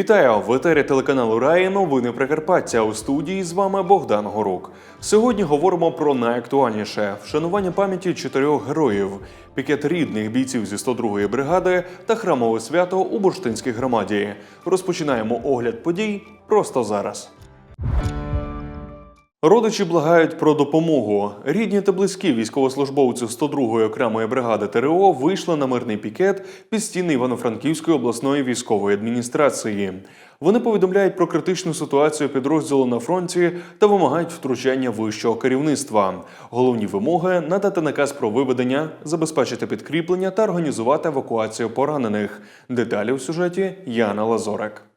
Вітаю в етері телеканалу Раї. Новини Прикарпаття. У студії з вами Богдан Горук. Сьогодні говоримо про найактуальніше вшанування пам'яті чотирьох героїв, пікет рідних бійців зі 102-ї бригади та храмове свято у бурштинській громаді. Розпочинаємо огляд подій просто зараз. Родичі благають про допомогу. Рідні та близькі військовослужбовців 102-ї окремої бригади ТРО вийшли на мирний пікет під стіни Івано-Франківської обласної військової адміністрації. Вони повідомляють про критичну ситуацію підрозділу на фронті та вимагають втручання вищого керівництва. Головні вимоги надати наказ про виведення, забезпечити підкріплення та організувати евакуацію поранених. Деталі у сюжеті Яна Лазорек.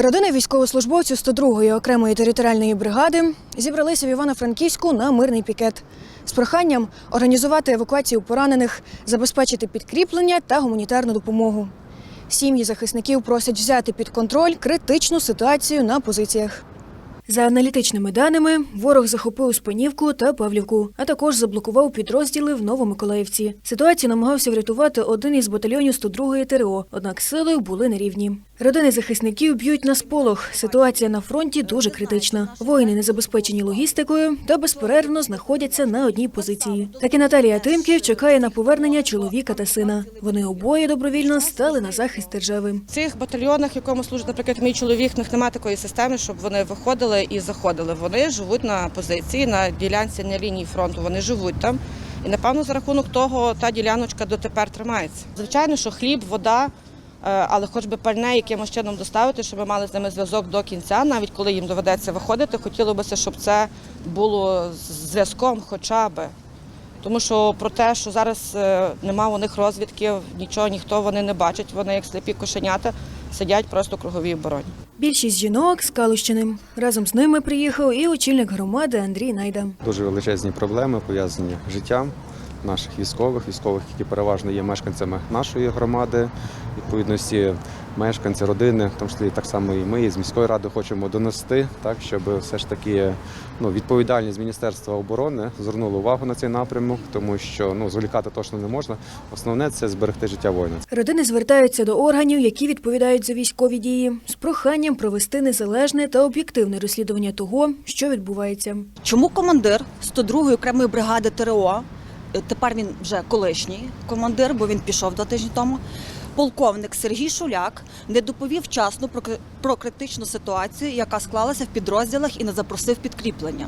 Родини військовослужбовців 102-ї окремої територіальної бригади зібралися в Івано-Франківську на мирний пікет з проханням організувати евакуацію поранених, забезпечити підкріплення та гуманітарну допомогу. Сім'ї захисників просять взяти під контроль критичну ситуацію на позиціях. За аналітичними даними, ворог захопив Спанівку та Павлівку, а також заблокував підрозділи в Новомиколаївці. Ситуацію намагався врятувати один із батальйонів 102-ї ТРО, однак сили були нерівні. Родини захисників б'ють на сполох. Ситуація на фронті дуже критична. Воїни не забезпечені логістикою та безперервно знаходяться на одній позиції. Так і Наталія Тимків чекає на повернення чоловіка та сина. Вони обоє добровільно стали на захист держави. В цих батальйонах, якому служить, наприклад, мій чоловік, в них немає такої системи, щоб вони виходили і заходили. Вони живуть на позиції, на ділянці на лінії фронту. Вони живуть там. І напевно за рахунок того та діляночка дотепер тримається. Звичайно, що хліб, вода, е, але хоч би пальне якимось чином доставити, щоб ми мали з ними зв'язок до кінця, навіть коли їм доведеться виходити, хотілося б, щоб це було зв'язком, хоча би. Тому що про те, що зараз е, нема у них розвідки, нічого ніхто вони не бачать, вони як сліпі кошенята сидять просто в круговій обороні. Більшість жінок з Калущини. Разом з ними приїхав і очільник громади Андрій Найда. Дуже величезні проблеми пов'язані з життям наших військових, військових, які переважно є мешканцями нашої громади. Відповідно, всі мешканці, родини, в тому числі так само і ми із міської ради хочемо донести, так щоб все ж таки ну, відповідальність Міністерства оборони звернула увагу на цей напрямок, тому що ну зволікати точно не можна. Основне це зберегти життя воїна. Родини звертаються до органів, які відповідають за військові дії, з проханням провести незалежне та об'єктивне розслідування того, що відбувається. Чому командир 102-ї окремої бригади ТРО, тепер він вже колишній командир, бо він пішов два тижні тому, полковник Сергій Шуляк не доповів вчасно про, критичну ситуацію, яка склалася в підрозділах і не запросив підкріплення?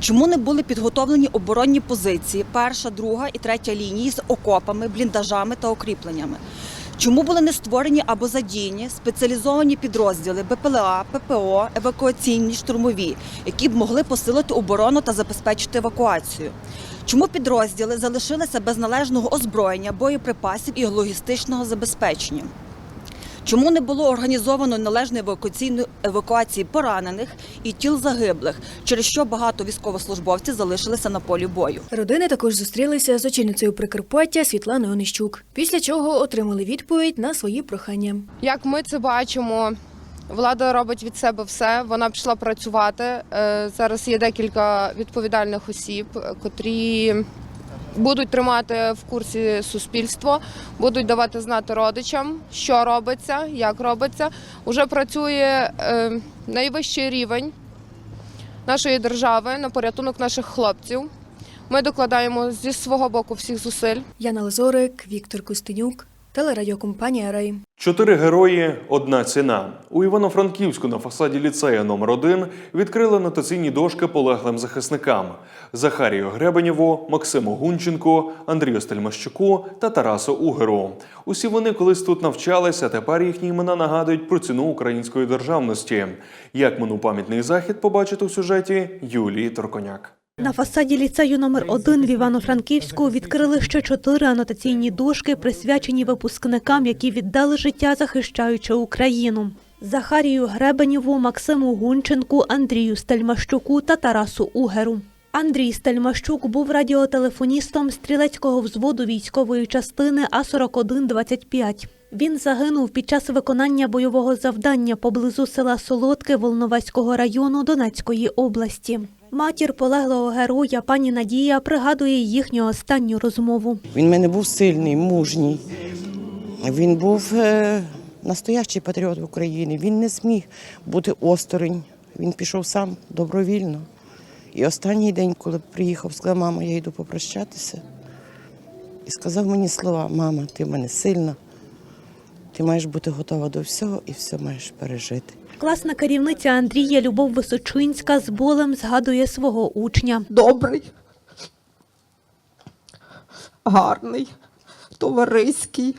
Чому не були підготовлені оборонні позиції, перша, друга і третя лінії з окопами, бліндажами та укріпленнями? Чому були не створені або задіяні спеціалізовані підрозділи БПЛА, ППО, евакуаційні штурмові, які б могли посилити оборону та забезпечити евакуацію? Чому підрозділи залишилися без належного озброєння, боєприпасів і логістичного забезпечення? Чому не було організовано належної евакуаційної евакуації поранених і тіл загиблих, через що багато військовослужбовців залишилися на полі бою? Родини також зустрілися з очільницею Прикарпаття Світланою Онищук, після чого отримали відповідь на свої прохання. Як ми це бачимо, влада робить від себе все. Вона пішла працювати. Е, Зараз є декілька відповідальних осіб, котрі будуть тримати в курсі суспільство, будуть давати знати родичам, що робиться, як робиться. Уже працює е, найвищий рівень нашої держави на порятунок наших хлопців. Ми докладаємо зі свого боку всіх зусиль. Яна Лазорик, Віктор Костенюк, телерадіокомпанія Рей. Чотири герої одна ціна. У Івано-Франківську на фасаді ліцею номер 1 відкрили анотаційні дошки полеглим захисникам Захарію Гребенєву, Максиму Гунченку, Андрію Стельмащуку та Тарасу Угеру. Усі вони колись тут навчалися. Тепер їхні імена нагадують про ціну української державності. Як минув пам'ятний захід, побачити у сюжеті Юлії Торконяк. На фасаді ліцею номер 1 в Івано-Франківську відкрили ще чотири анотаційні дошки, присвячені випускникам, які віддали життя, захищаючи Україну. Захарію Гребенєву, Максиму Гунченку, Андрію Стельмащуку та Тарасу Угеру. Андрій Стельмащук був радіотелефоністом стрілецького взводу військової частини А-4125. Він загинув під час виконання бойового завдання поблизу села Солодке Волноваського району Донецької області. Матір полеглого героя пані Надія пригадує їхню останню розмову. Він в мене був сильний, мужній. Він був е, настоящий патріот України. Він не зміг бути осторонь. Він пішов сам добровільно. І останній день, коли приїхав, сказав, мама, я йду попрощатися. І сказав мені слова: мама, ти в мене сильна, ти маєш бути готова до всього і все маєш пережити. Класна керівниця Андрія Любов Височинська з болем згадує свого учня. добрий, гарний, товариський.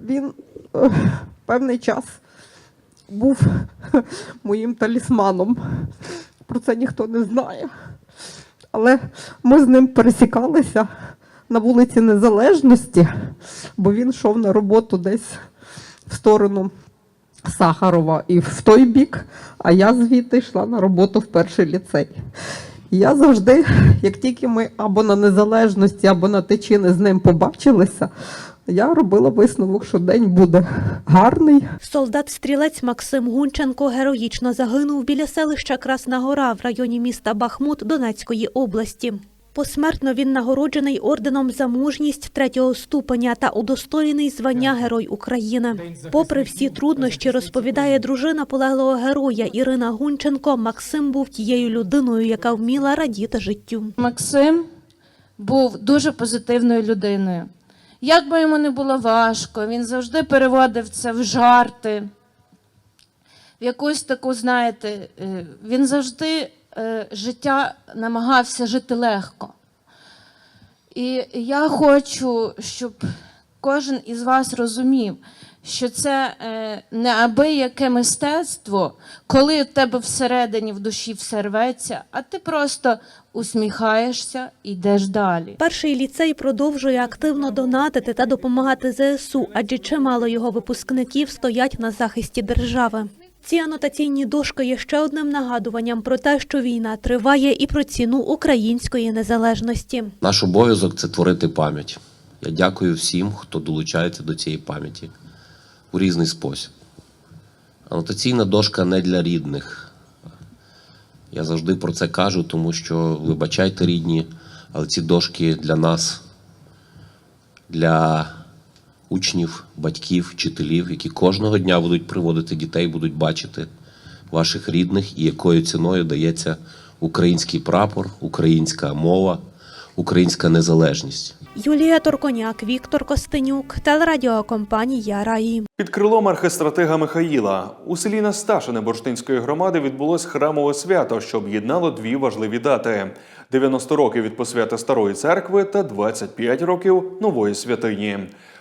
Він е, певний час був моїм талісманом. Про це ніхто не знає. Але ми з ним пересікалися на вулиці Незалежності, бо він йшов на роботу десь в сторону Сахарова і в той бік, а я звідти йшла на роботу в перший ліцей. Я завжди, як тільки ми або на незалежності, або на течіни з ним побачилися, я робила висновок, що день буде гарний, Солдат-стрілець Максим Гунченко героїчно загинув біля селища Красна Гора в районі міста Бахмут Донецької області. Посмертно він нагороджений орденом за мужність третього ступеня та удостоєний звання Герой України. Попри всі труднощі, розповідає дружина полеглого героя Ірина Гунченко. Максим був тією людиною, яка вміла радіти життю. Максим був дуже позитивною людиною. Як би йому не було важко, він завжди переводив це в жарти, в якусь таку, знаєте, е, він завжди життя намагався жити легко. І я хочу, щоб кожен із вас розумів, що це е, неабияке мистецтво, коли в тебе всередині в душі все рветься, а ти просто усміхаєшся і йдеш далі. Перший ліцей продовжує активно донатити та допомагати ЗСУ, адже чимало його випускників стоять на захисті держави. Ці анотаційні дошки є ще одним нагадуванням про те, що війна триває, і про ціну української незалежності. Наш обов'язок це творити пам'ять. Я дякую всім, хто долучається до цієї пам'яті у різний спосіб. Анотаційна дошка не для рідних. Я завжди про це кажу, тому що, вибачайте, рідні, але ці дошки для нас, для учнів, батьків, вчителів, які кожного дня будуть приводити дітей, будуть бачити ваших рідних і якою ціною дається український прапор, українська мова, українська незалежність. Юлія Торконяк, Віктор Костенюк, телерадіокомпанія Раї. Під крилом архистратега Михаїла у селі Насташине Бурштинської громади відбулось храмове свято, що об'єднало дві важливі дати: 90 років від посвята старої церкви та 25 років нової святині.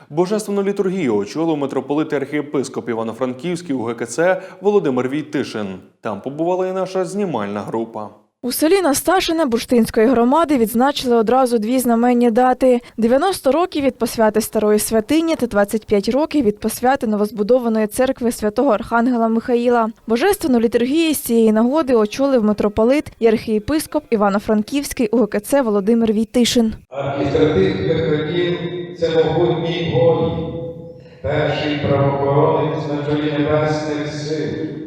Божественну літургію очолив митрополит архієпископ Івано-Франківський у ГКЦ Володимир Війтишин. Там побувала і наша знімальна група. У селі Насташине Бурштинської громади відзначили одразу дві знаменні дати: 90 років від посвяти старої святині та 25 років від посвяти новозбудованої церкви святого Архангела Михаїла. Божественну літургію з цієї нагоди очолив митрополит і архієпископ Івано-Франківський УГКЦ Володимир Війтишин. Архістратик Михаїл – це могутній воїн, перший правоохоронець на чолі небесних сил.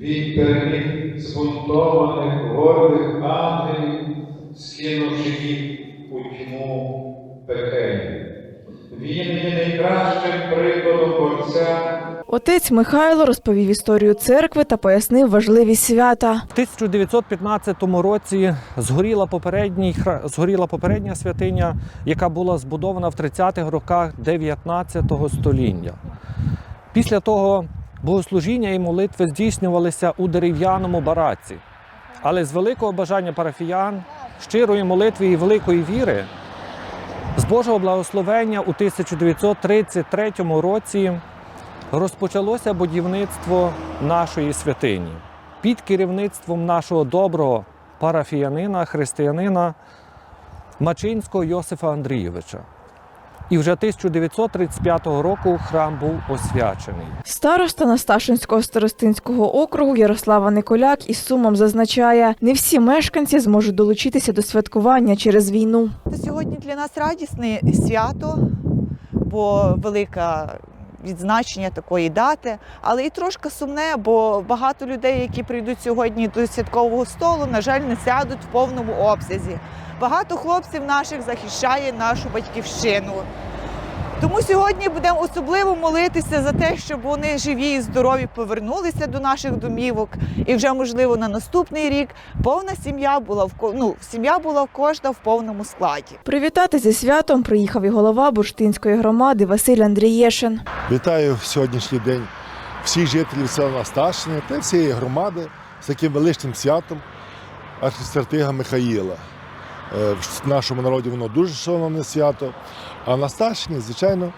Він переміг збунтованих гордих ангелів, скинувши їх у тьму пекельну. Він є найкращим прикладом борця Отець Михайло розповів історію церкви та пояснив важливість свята. В 1915 році згоріла, попередній, хра- згоріла попередня святиня, яка була збудована в 30-х роках 19 століття. Після того богослужіння і молитви здійснювалися у дерев'яному бараці. Але з великого бажання парафіян, щирої молитви і великої віри, з Божого благословення у 1933 році розпочалося будівництво нашої святині під керівництвом нашого доброго парафіянина, християнина Мачинського Йосифа Андрійовича. І вже 1935 року храм був освячений. Староста Насташинського старостинського округу Ярослава Николяк із сумом зазначає, не всі мешканці зможуть долучитися до святкування через війну. Сьогодні для нас радісне свято, бо велика відзначення такої дати, але і трошки сумне, бо багато людей, які прийдуть сьогодні до святкового столу, на жаль, не сядуть в повному обсязі. Багато хлопців наших захищає нашу батьківщину. Тому сьогодні будемо особливо молитися за те, щоб вони живі і здорові повернулися до наших домівок. І вже, можливо, на наступний рік повна сім'я була в ну, сім'я була кожна в повному складі. Привітати зі святом приїхав і голова бурштинської громади Василь Андрієшин. Вітаю в сьогоднішній день всіх жителів села Насташине та всієї громади з таким величним святом архістратига Михаїла. Е, В нашому народі воно дуже шановне свято. А на старшині, звичайно,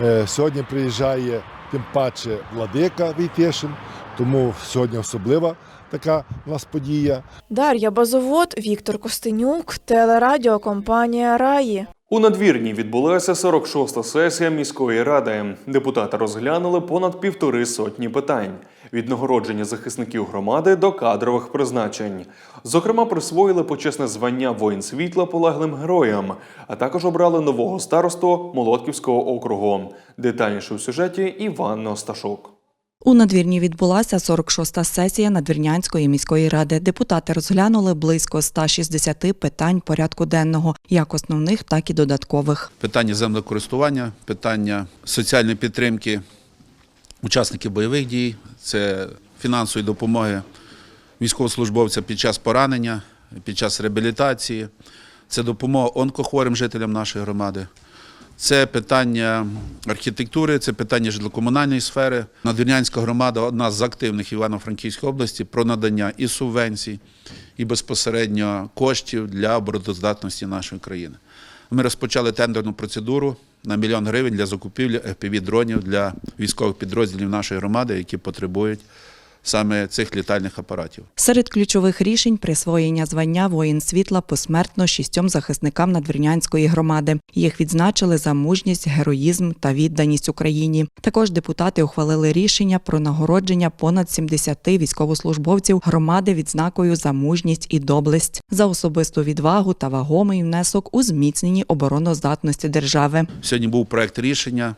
е, сьогодні приїжджає тим паче владика Війтєшин, тому сьогодні особлива така у нас подія. Дар'я Базовод, Віктор Костенюк, телерадіокомпанія Раї. У надвірні відбулася 46-та сесія міської ради. Депутати розглянули понад півтори сотні питань від нагородження захисників громади до кадрових призначень. Зокрема, присвоїли почесне звання воїн світла полеглим героям, а також обрали нового старосту Молотківського округу. Детальніше у сюжеті Іван Осташук. У надвірні відбулася 46-та сесія Надвірнянської міської ради. Депутати розглянули близько 160 питань порядку денного, як основних, так і додаткових. питання землекористування, питання соціальної підтримки учасників бойових дій, це фінансової допомоги військовослужбовцям під час поранення, під час реабілітації, це допомога онкохворим жителям нашої громади. Це питання архітектури, це питання житлокомунальної сфери. Надвірнянська громада одна з активних Івано-Франківської області про надання і субвенцій, і безпосередньо коштів для обороноздатності нашої країни. Ми розпочали тендерну процедуру на мільйон гривень для закупівлі FPV-дронів для військових підрозділів нашої громади, які потребують саме цих літальних апаратів. Серед ключових рішень присвоєння звання воїн світла посмертно шістьом захисникам Надвірнянської громади. Їх відзначили за мужність, героїзм та відданість Україні. Також депутати ухвалили рішення про нагородження понад 70 військовослужбовців громади відзнакою за мужність і доблесть, за особисту відвагу та вагомий внесок у зміцненні обороноздатності держави. Сьогодні був проект рішення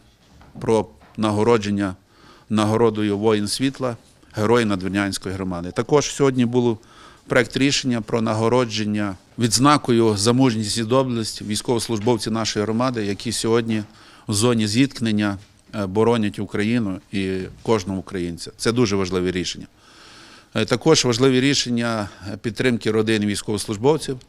про нагородження нагородою воїн світла героїв Надвірнянської громади. Також сьогодні був проект рішення про нагородження відзнакою за мужність і доблесть військовослужбовців нашої громади, які сьогодні в зоні зіткнення е, боронять Україну і кожного українця. Це дуже важливе рішення. Е, Також важливі рішення підтримки родин військовослужбовців, е,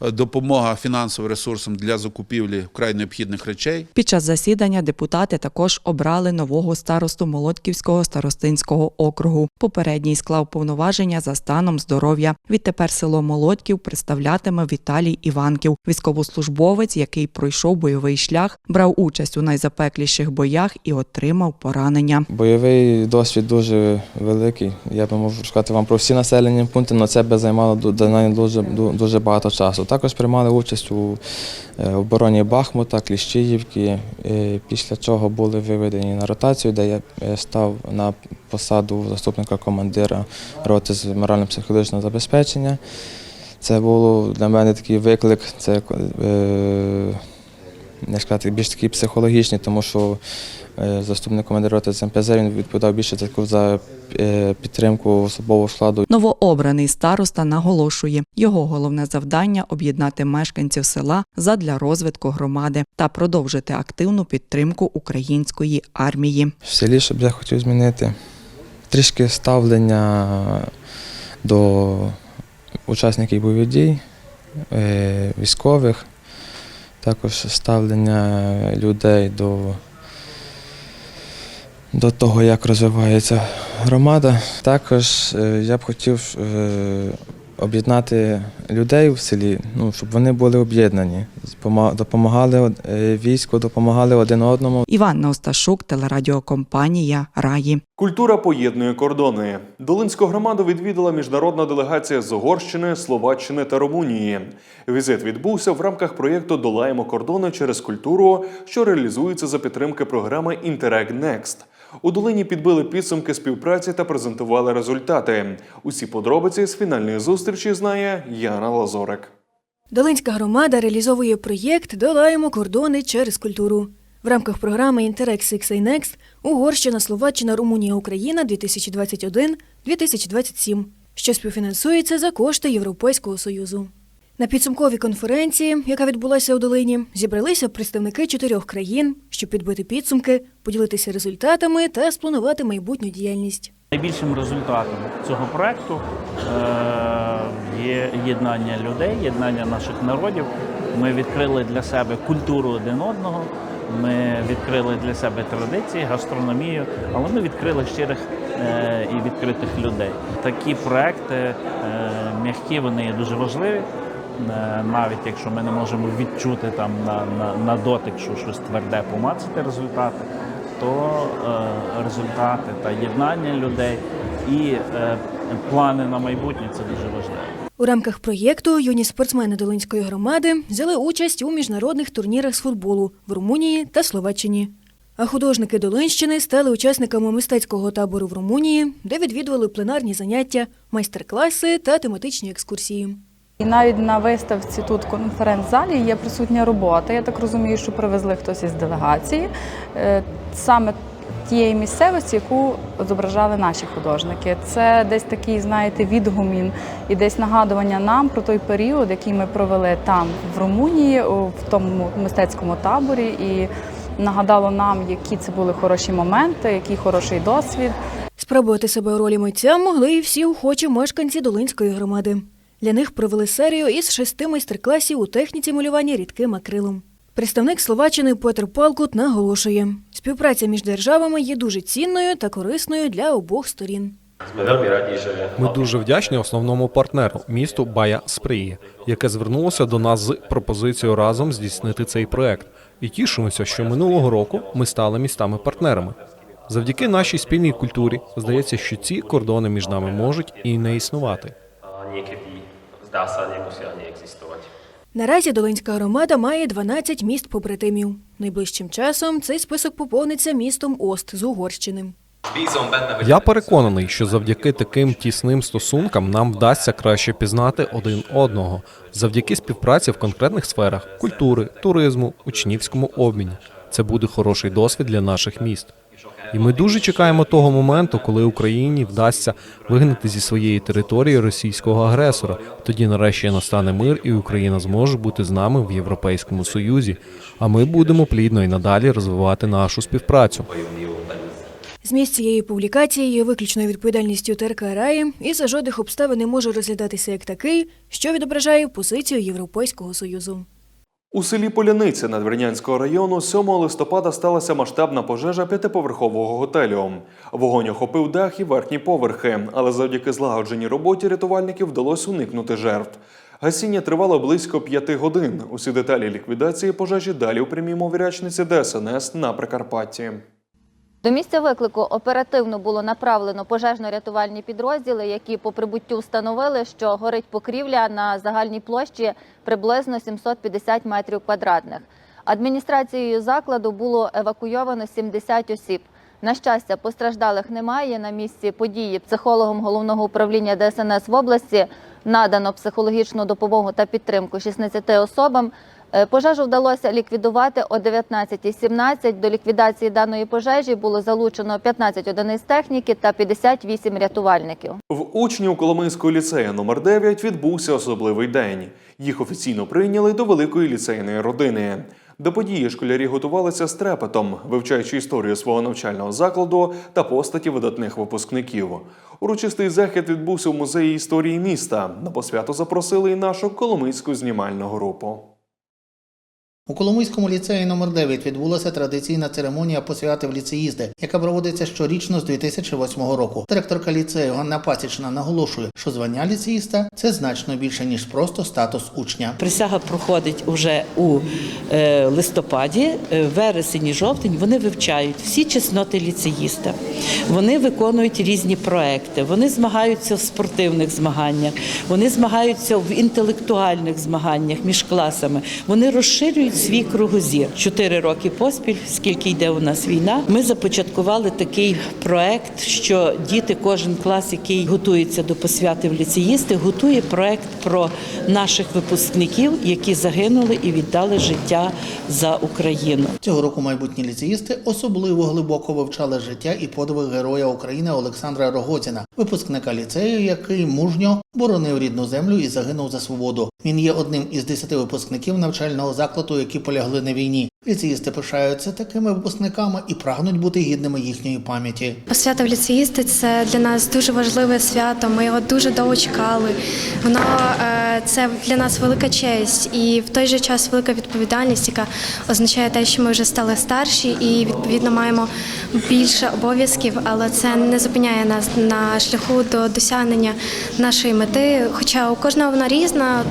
допомога фінансовим ресурсам для закупівлі вкрай необхідних речей. Під час засідання депутати також обрали нового старосту Молотківського старостинського округу. Попередній склав повноваження за станом здоров'я. Відтепер село Молотків представлятиме Віталій Іванків, військовослужбовець, який пройшов бойовий шлях, брав участь у найзапекліших боях і отримав поранення. Бойовий досвід дуже великий. Я би можу сказати вам про всі населені пункти, але це би займало дуже, ду- дуже багато часу. Також приймали участь у е, обороні Бахмута, Кліщіївки, е, після чого були виведені на ротацію, де я е, став на посаду заступника командира роти з морально-психологічного забезпечення. Це було для мене такий виклик. Це не сказати, більш такий психологічний, тому що заступник командира роти з МПЗ він відповідав більше за підтримку особового складу. Новообраний староста наголошує, його головне завдання об'єднати мешканців села задля розвитку громади та продовжити активну підтримку української армії. В селі, щоб я хотів змінити трішки ставлення до учасників бойових дій, е, військових, також ставлення людей до, до того, як розвивається громада. Також е, я б хотів е, об'єднати людей в селі, ну, щоб вони були об'єднані, допомагали е, війську, допомагали один одному. Іванна Осташук, телерадіокомпанія Раї. Культура поєднує кордони. Долинську громаду відвідала міжнародна делегація з Угорщини, Словаччини та Румунії. Візит відбувся в рамках проєкту Долаємо кордони через культуру, що реалізується за підтримки програми Інтерек Next. У долині підбили підсумки співпраці та презентували результати. Усі подробиці з фінальної зустрічі знає Яна Лазорик. Долинська громада реалізовує проєкт Долаємо кордони через культуру. В рамках програми Інтерекс Next Угорщина, Словаччина, Румунія, Україна 2021-2027, що співфінансується за кошти Європейського Союзу. На підсумковій конференції, яка відбулася у долині, зібралися представники чотирьох країн, щоб підбити підсумки, поділитися результатами та спланувати майбутню діяльність. Найбільшим результатом цього проекту е, є єднання людей, єднання наших народів. Ми відкрили для себе культуру один одного. Ми відкрили для себе традиції, гастрономію, але ми відкрили щирих е, і відкритих людей. Такі проекти е, м'які, вони дуже важливі. Е, Навіть якщо ми не можемо відчути там на, на, на дотик, що щось тверде помацати результати, то е, результати та єднання людей і е, плани на майбутнє це дуже важливо. У рамках проєкту юні спортсмени Долинської громади взяли участь у міжнародних турнірах з футболу в Румунії та Словаччині. А художники Долинщини стали учасниками мистецького табору в Румунії, де відвідували пленарні заняття, майстер-класи та тематичні екскурсії. І навіть на виставці тут конференц-залі є присутня робота. Я так розумію, що привезли хтось із делегації е, саме тієї місцевості, яку зображали наші художники. Це десь такий, знаєте, відгумін і десь нагадування нам про той період, який ми провели там, в Румунії, в тому мистецькому таборі, і нагадало нам, які це були хороші моменти, який хороший досвід. Спробувати себе у ролі митця могли і всі охочі мешканці Долинської громади. Для них провели серію із шести майстер-класів у техніці малювання рідким акрилом. Представник Словаччини Петр Палкут наголошує, співпраця між державами є дуже цінною та корисною для обох сторін. Ми дуже вдячні основному партнеру місту Бая Спрії, яке звернулося до нас з пропозицією разом здійснити цей проект. І тішимося, що минулого року ми стали містами-партнерами. Завдяки нашій спільній культурі здається, що ці кордони між нами можуть і не існувати. Наразі Долинська громада має 12 міст побратимів. Найближчим часом цей список поповниться містом Ост з Угорщини. Я переконаний, що завдяки таким тісним стосункам нам вдасться краще пізнати один одного, завдяки співпраці в конкретних сферах культури, туризму, учнівському обміні. Це буде хороший досвід для наших міст. І ми дуже чекаємо того моменту, коли Україні вдасться вигнати зі своєї території російського агресора. Тоді нарешті настане мир, і Україна зможе бути з нами в Європейському Союзі. А ми будемо плідно і надалі розвивати нашу співпрацю. Зміст цієї публікації є виключною відповідальністю ТРК Раї і за жодних обставин не може розглядатися як такий, що відображає позицію Європейського Союзу. У селі Поляниця Надвірнянського району 7 листопада сталася масштабна пожежа п'ятиповерхового готелю. Вогонь охопив дах і верхні поверхи, але завдяки злагодженій роботі рятувальників вдалося уникнути жертв. Гасіння тривало близько п'яти годин. Усі деталі ліквідації пожежі далі у прямій мові ДСНС на Прикарпатті. До місця виклику оперативно було направлено пожежно-рятувальні підрозділи, які по прибуттю встановили, що горить покрівля на загальній площі приблизно 750 метрів квадратних. Адміністрацією закладу було евакуйовано 70 осіб. На щастя, постраждалих немає. На місці події психологом головного управління ДСНС в області надано психологічну допомогу та підтримку 16 особам. Е, Пожежу вдалося ліквідувати о 19.17. До ліквідації даної пожежі було залучено 15 одиниць техніки та 58 рятувальників. В учнів Коломийського ліцею номер 9 відбувся особливий день. Їх офіційно прийняли до великої ліцейної родини. До події школярі готувалися з трепетом, вивчаючи історію свого навчального закладу та постаті видатних випускників. Урочистий захід відбувся в музеї історії міста. На посвято запросили і нашу коломийську знімальну групу. У Коломийському ліцеї номер 9 відбулася традиційна церемонія посвяти в ліцеїзди, яка проводиться щорічно з 2008 року. Директорка ліцею Ганна Пасічна наголошує, що звання ліцеїста це значно більше ніж просто статус учня. Присяга проходить уже у е, листопаді, е, вересень жовтень. Вони вивчають всі чесноти ліцеїста. Вони виконують різні проекти. Вони змагаються в спортивних змаганнях, вони змагаються в інтелектуальних змаганнях між класами. Вони розширюють свій кругозір. Чотири роки поспіль, скільки йде у нас війна, ми започаткували такий проект, що діти, кожен клас, який готується до посвяти в ліцеїсти, готує проект про наших випускників, які загинули і віддали життя за Україну. Цього року майбутні ліцеїсти особливо глибоко вивчали життя і подвиг героя України Олександра Рогозіна, випускника ліцею, який мужньо боронив рідну землю і загинув за свободу. Він є одним із десяти випускників навчального закладу, які полягли на війні. Ліцеїсти пишаються такими випускниками і прагнуть бути гідними їхньої пам'яті. Посвята в ліцеїсти це для нас дуже важливе свято. Ми його дуже довго чекали. Воно е, це для нас велика честь і в той же час велика відповідальність, яка означає те, що ми вже стали старші і відповідно маємо більше обов'язків, але це не зупиняє нас на шляху до досягнення нашої мети. Хоча у кожного вона різна.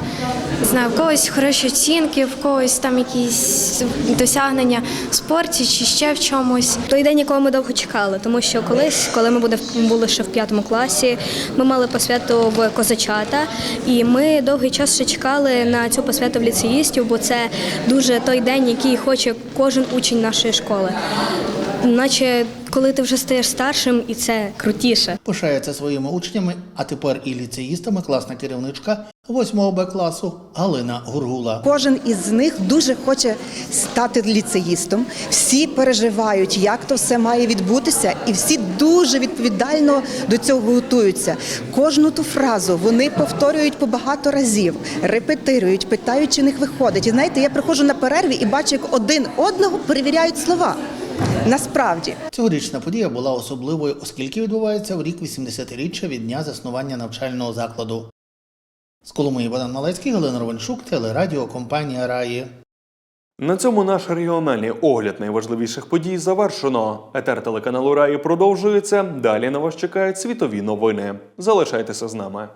Знаю, в когось хороші оцінки, в когось там якісь досягнення в спорті чи ще в чомусь. Той день, якого ми довго чекали, тому що колись, коли ми були ще в п'ятому класі, ми мали посвяту в козачата, і ми довгий час ще чекали на цю посвяту в ліцеїстів, бо це дуже той день, який хоче кожен учень нашої школи. Наче коли ти вже стаєш старшим, і це крутіше. Пишається своїми учнями, а тепер і ліцеїстами класна керівничка 8 Б класу Галина Гургула. Кожен із них дуже хоче стати ліцеїстом. Всі переживають, як то все має відбутися, і всі дуже відповідально до цього готуються. Кожну ту фразу вони повторюють по багато разів, репетирують, питають, чи них виходить. І знаєте, я приходжу на перерві і бачу, як один одного перевіряють слова. Насправді. Цьогорічна подія була особливою, оскільки відбувається в рік 80-річчя від дня заснування навчального закладу. З Коломиї Богдан Малецький, Галина Ровеншук, телерадіо, компанія Раї. На цьому наш регіональний огляд найважливіших подій завершено. Етер телеканалу Раї продовжується. Далі на вас чекають світові новини. Залишайтеся з нами.